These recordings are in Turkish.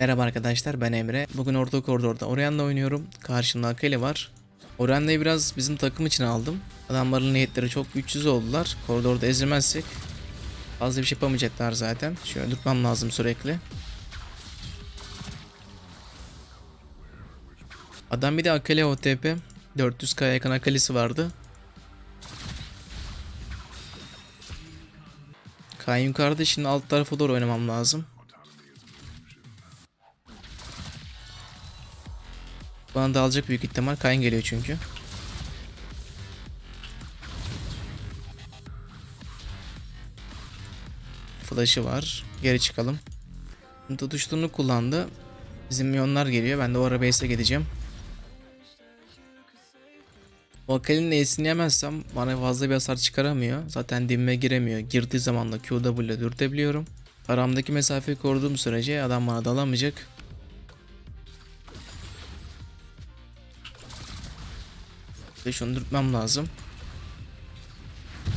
Merhaba arkadaşlar ben Emre. Bugün orta koridorda Orianna oynuyorum. Karşımda Akali var. Orianna'yı biraz bizim takım için aldım. Adamların niyetleri çok güçsüz oldular. Koridorda ezilmezsek fazla bir şey yapamayacaklar zaten. Şöyle tutmam lazım sürekli. Adam bir de Akali OTP. 400k yakın Akali'si vardı. Kayn yukarıda şimdi alt tarafa doğru oynamam lazım. Bana da alacak büyük ihtimal. Kayn geliyor çünkü. Flash'ı var. Geri çıkalım. Tutuştuğunu kullandı. Bizim milyonlar geliyor. Ben de o ara gideceğim. O Akali'nin E'sini yemezsem bana fazla bir hasar çıkaramıyor. Zaten dibime giremiyor. Girdiği zaman da QW ile dürtebiliyorum. Aramdaki mesafeyi koruduğum sürece adam bana dalamayacak. Ve şunu dürtmem lazım.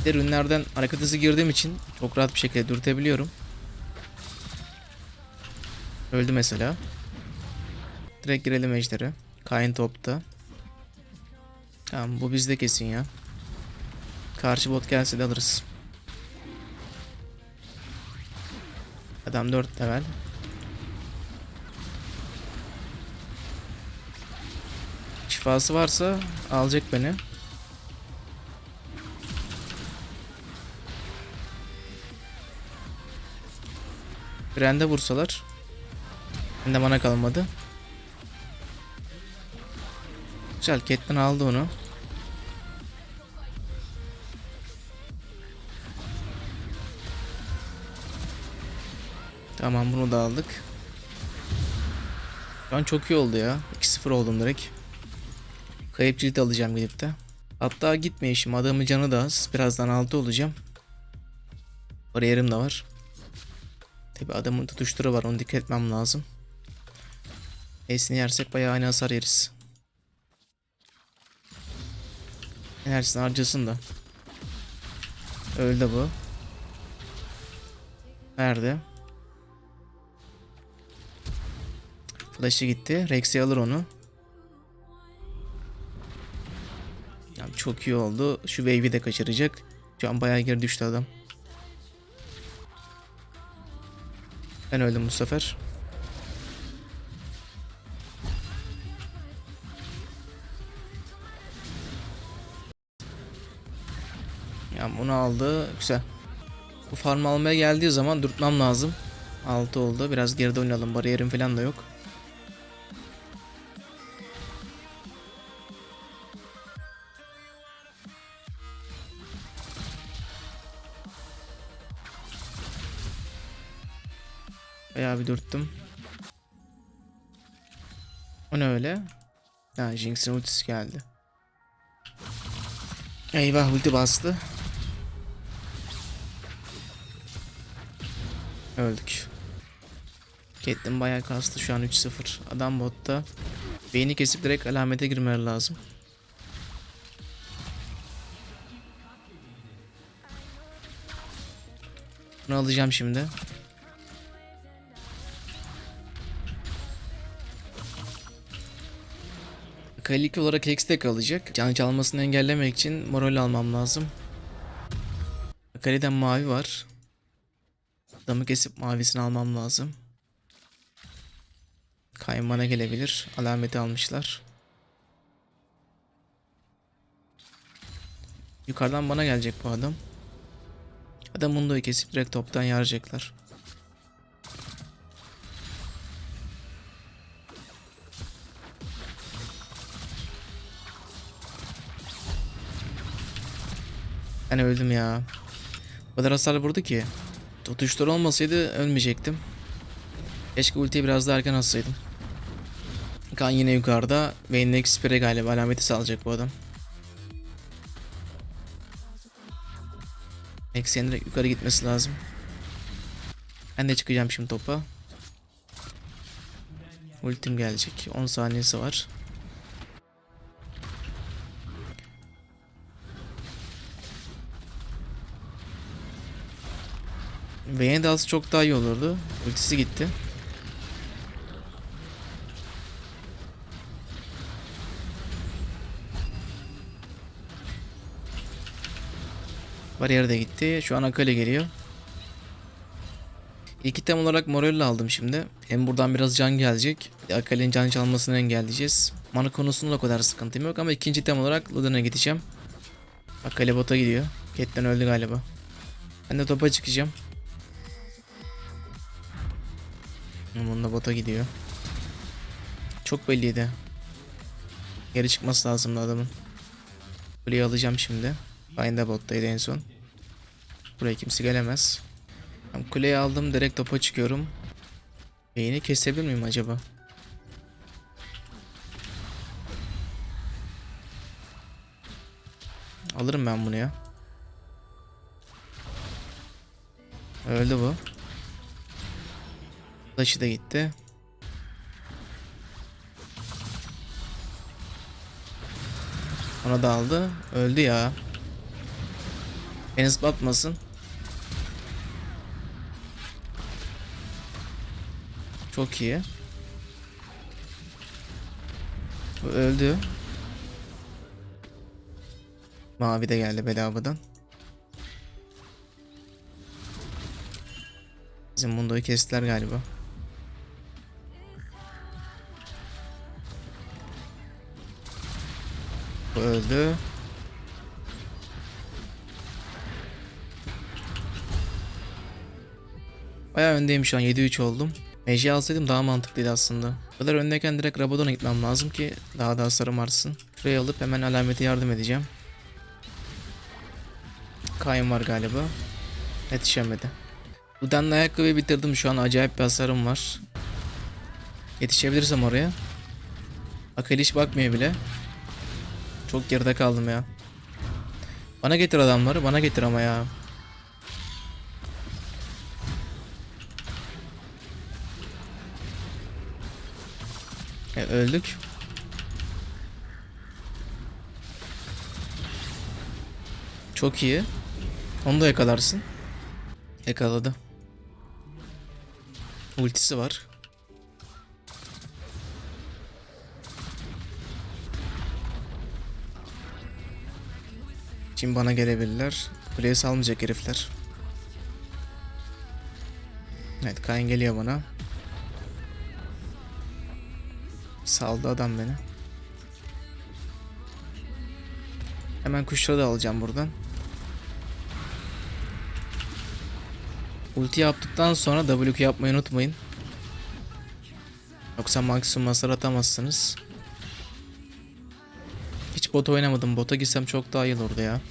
De ürünlerden hareket hızı girdiğim için çok rahat bir şekilde dürtebiliyorum. Öldü mesela. Direkt girelim ejderi. Kayn topta. Tamam bu bizde kesin ya. Karşı bot gelse de alırız. Adam 4 level. Şifası varsa alacak beni. Brand'e vursalar. Ben de bana kalmadı. Güzel Catelyn aldı onu. Tamam bunu da aldık. An çok iyi oldu ya. 2-0 oldum direkt. Kayıp cilt alacağım gidip de. Hatta gitmeyişim adamın canı da az. Birazdan altı olacağım. Bariyerim de var. Tabi adamın tutuşturu var onu dikkat etmem lazım. Ace'ini yersek bayağı aynı hasar yeriz. Enerjisini harcasın da. Öldü bu. Nerede? Flash'ı gitti. Rex'i alır onu. Çok iyi oldu. Şu wave'i de kaçıracak. Şu an bayağı geri düştü adam. Ben öldüm bu sefer. Ya bunu aldı. Güzel. Bu farm almaya geldiği zaman dürtmem lazım. 6 oldu. Biraz geride oynayalım. Bariyerim falan da yok. Bayağı bir dürttüm. O ne öyle? Ha Jinx'in ultisi geldi. Eyvah ulti bastı. Öldük. Caitlyn bayağı kastı şu an 3-0. Adam botta. Beyni kesip direkt alamete girmeleri lazım. Bunu alacağım şimdi. Kalik olarak Hex'te kalacak. Can çalmasını engellemek için moral almam lazım. Akali'den mavi var. Adamı kesip mavisini almam lazım. Kaymana gelebilir. Alameti almışlar. Yukarıdan bana gelecek bu adam. Adam Mundo'yu kesip direkt toptan yaracaklar. Ben öldüm ya. O kadar hasar vurdu ki. Tutuştur olmasaydı ölmeyecektim. Keşke ultiyi biraz daha erken atsaydım. Kan yine yukarıda. Vayne'in expire galiba alameti sağlayacak bu adam. Exen direkt yukarı gitmesi lazım. Ben de çıkacağım şimdi topa. Ultim gelecek. 10 saniyesi var. Beğeni dalsı çok daha iyi olurdu. Ultisi gitti. Bariyer de gitti. Şu an Akali geliyor. İlk item olarak Morello aldım şimdi. Hem buradan biraz can gelecek. Akali'nin can çalmasını engelleyeceğiz. Mana konusunda o kadar sıkıntım yok ama ikinci item olarak Ludin'e gideceğim. Akali bota gidiyor. Ketten öldü galiba. Ben de topa çıkacağım. Bunun da bota gidiyor. Çok belliydi. Geri çıkması lazımdı adamın. Kuleyi alacağım şimdi. Aynı da bottaydı en son. Buraya kimse gelemez. Tamam, kuleyi aldım direkt topa çıkıyorum. Beyni kesebilir miyim acaba? Alırım ben bunu ya. Öldü bu. Taşı da gitti. Ona da aldı. Öldü ya. Beni zıplatmasın. Çok iyi. Bu öldü. Mavi de geldi bedavadan. Bizim Mundo'yu kestiler galiba. Bu öldü. Bayağı öndeyim şu an 7-3 oldum. Meci alsaydım daha mantıklıydı aslında. Bu kadar öndeyken direkt Rabadon'a gitmem lazım ki daha da hasarım artsın. Şurayı alıp hemen alamete yardım edeceğim. Kayn var galiba. Yetişemedi. Bu denli ayakkabıyı bitirdim şu an acayip bir hasarım var. Yetişebilirsem oraya. Akali hiç bakmıyor bile. Çok geride kaldım ya. Bana getir adamları bana getir ama ya. E, öldük. Çok iyi. Onu da yakalarsın. Yakaladı. Ultisi var. Şimdi bana gelebilirler. Kuleye salmayacak herifler. Evet Kayn geliyor bana. Saldı adam beni. Hemen kuşları da alacağım buradan. Ulti yaptıktan sonra WQ yapmayı unutmayın. Yoksa maksimum hasar atamazsınız. Bot oynamadım. Bota gitsem çok daha iyi olurdu ya.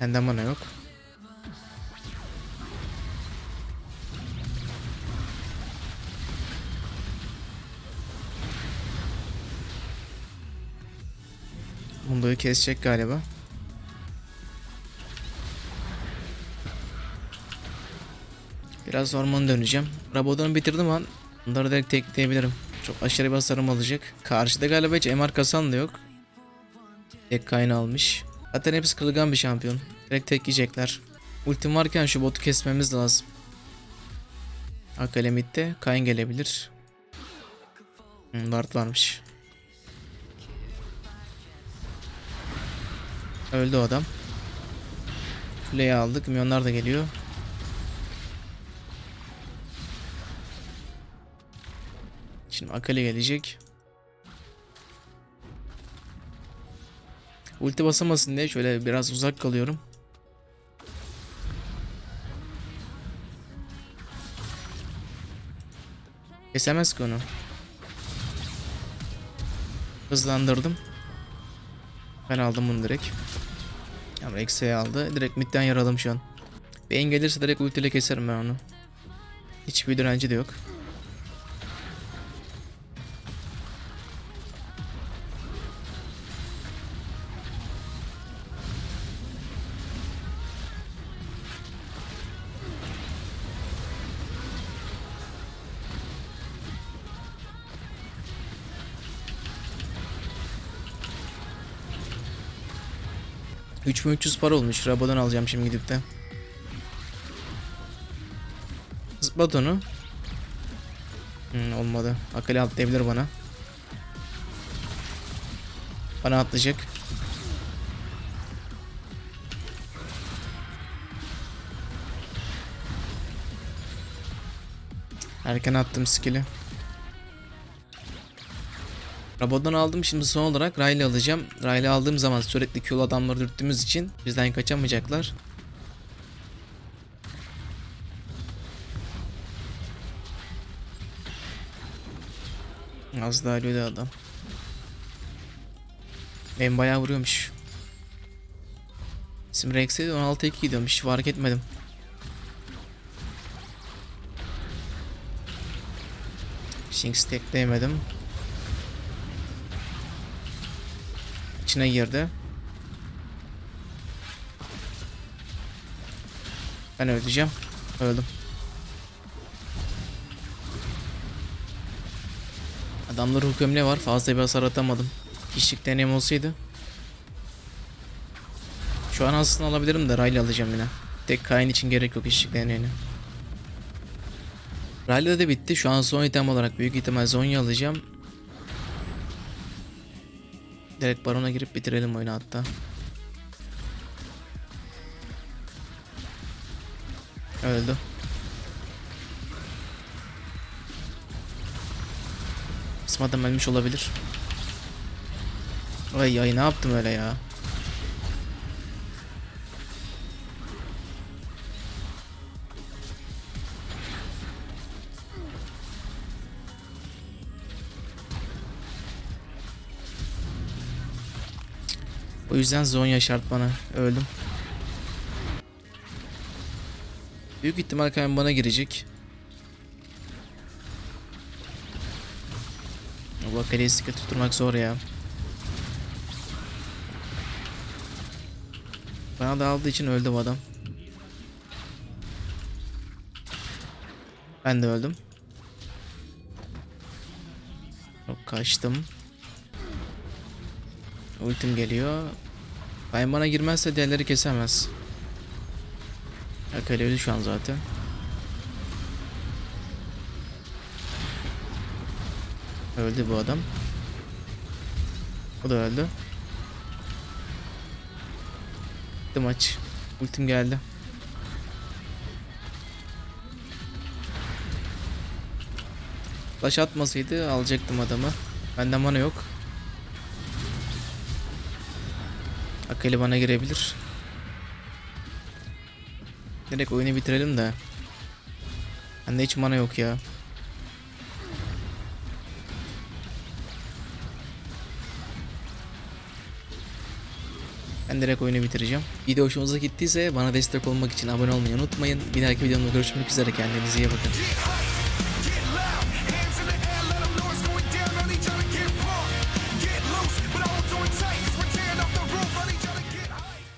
Benden bana yok. Mundo'yu kesecek galiba. Biraz orman döneceğim. Rabadon'u bitirdim an bunları direkt tekleyebilirim. Çok aşırı bir hasarım olacak. Karşıda galiba hiç MR kasan da yok. Tek kaynağı almış. Zaten hepsi kırılgan bir şampiyon. Direkt tek yiyecekler. Ultim varken şu botu kesmemiz lazım. Akale midde. Kayn gelebilir. Hmm, Ward varmış. Öldü adam. Kuleyi aldık. Milyonlar da geliyor. Şimdi Akali gelecek. Ulti basamasın diye şöyle biraz uzak kalıyorum. Kesemez ki onu. Hızlandırdım. Ben aldım bunu direkt. Ama eksiği aldı. Direkt midden yaraladım şu an. Beyin gelirse direkt ultiyle keserim ben onu. Hiçbir direnci de yok. 3300 para olmuş. Rabadan alacağım şimdi gidip de. Zıplat. Hmm, olmadı. Akali atlayabilir bana. Bana atlayacak. Erken attım skill'i. Rabod'dan aldım şimdi son olarak Riley alacağım. Riley aldığım zaman sürekli Q'lu adamları dürttüğümüz için bizden kaçamayacaklar. Az daha ölüyordu adam. Benim bayağı vuruyormuş. İsim Rex'e 16-2 gidiyorum hiç fark etmedim. Shinx tekleyemedim. İçine girdi. Ben öldüreceğim. Öldüm. Adamlar gömleği var. Fazla bir hasar atamadım. Kişilik deneyim olsaydı. Şu an aslında alabilirim de Riley alacağım yine. Tek Kayn için gerek yok kişilik deneyini. Riley de bitti. Şu an son item olarak büyük ihtimal Zonya alacağım. Direkt Baron'a girip bitirelim oyunu hatta. Öldü. Bizim adam ölmüş olabilir. Ay ay ne yaptım öyle ya. O yüzden Zonya şart bana. Öldüm. Büyük ihtimal Kayn bana girecek. Allah kalesi tutturmak zor ya. Bana da aldığı için öldü bu adam. Ben de öldüm. Çok kaçtım. Ultim geliyor. Kayn bana girmezse diğerleri kesemez. Akali öldü şu an zaten. Öldü bu adam. O da öldü. Bitti maç. Ultim geldi. Flash atmasaydı alacaktım adamı. Bende mana yok. Akali bana girebilir. Direkt oyunu bitirelim de. Bende hiç mana yok ya. Ben direkt oyunu bitireceğim. Video hoşunuza gittiyse bana destek olmak için abone olmayı unutmayın. Bir dahaki videomda görüşmek üzere kendinize iyi bakın.